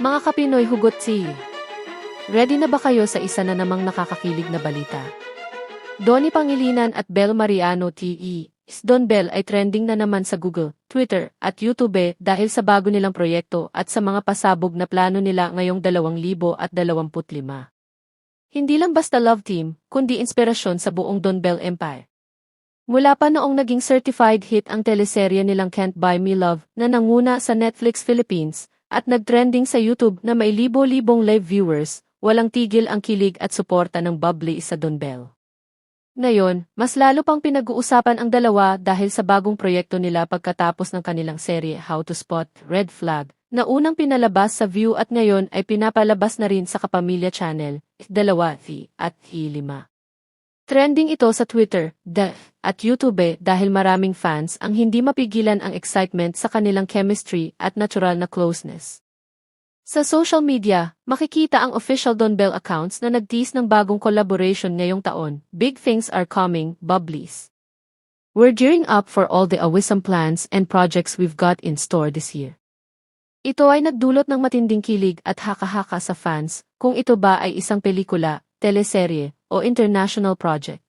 Mga kapinoy hugot si. Ready na ba kayo sa isa na namang nakakakilig na balita? Donnie Pangilinan at Bel Mariano TE. Don Bell ay trending na naman sa Google, Twitter, at YouTube dahil sa bago nilang proyekto at sa mga pasabog na plano nila ngayong 2025. Hindi lang basta love team, kundi inspirasyon sa buong Don Bell Empire. Mula pa noong naging certified hit ang teleserye nilang Can't Buy Me Love na nanguna sa Netflix Philippines at nagtrending sa YouTube na may libo-libong live viewers, walang tigil ang kilig at suporta ng bubbly sa Don Bell. Ngayon, mas lalo pang pinag-uusapan ang dalawa dahil sa bagong proyekto nila pagkatapos ng kanilang serye How to Spot Red Flag na unang pinalabas sa View at ngayon ay pinapalabas na rin sa Kapamilya Channel, dalawa, Thi, at Hi-5. Trending ito sa Twitter, The, at YouTube dahil maraming fans ang hindi mapigilan ang excitement sa kanilang chemistry at natural na closeness. Sa social media, makikita ang official Don Bell accounts na nag-tease ng bagong collaboration ngayong taon. Big things are coming, bubblies. We're gearing up for all the awisam plans and projects we've got in store this year. Ito ay nagdulot ng matinding kilig at haka-haka sa fans kung ito ba ay isang pelikula, teleserye, o international project.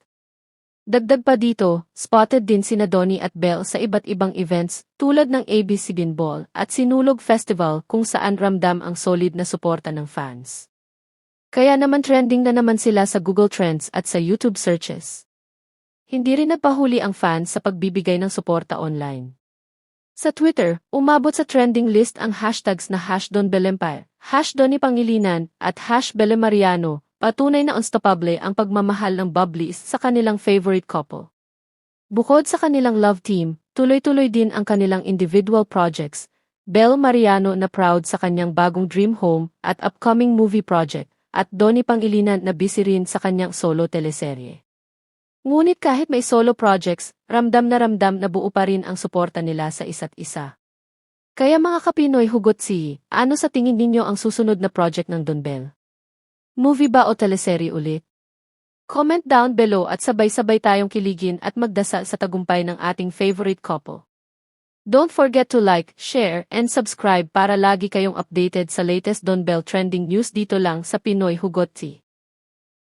Dagdag pa dito, spotted din sina Donnie at Belle sa iba't ibang events tulad ng ABC Ball at Sinulog Festival kung saan ramdam ang solid na suporta ng fans. Kaya naman trending na naman sila sa Google Trends at sa YouTube searches. Hindi rin nagpahuli ang fans sa pagbibigay ng suporta online. Sa Twitter, umabot sa trending list ang hashtags na hash Don Belempire, hash Donnie Pangilinan, at hash Belemariano, Patunay na unstoppable ang pagmamahal ng Bubblies sa kanilang favorite couple. Bukod sa kanilang love team, tuloy-tuloy din ang kanilang individual projects. Bel Mariano na proud sa kanyang bagong dream home at upcoming movie project, at Donnie Pangilinan na busy rin sa kanyang solo teleserye. Ngunit kahit may solo projects, ramdam na ramdam na buo pa rin ang suporta nila sa isa't isa. Kaya mga kapinoy hugot si, ano sa tingin ninyo ang susunod na project ng Don Bell? Movie ba o teleserye ulit? Comment down below at sabay-sabay tayong kiligin at magdasal sa tagumpay ng ating favorite couple. Don't forget to like, share, and subscribe para lagi kayong updated sa latest Don Bell trending news dito lang sa Pinoy Hugot Tea.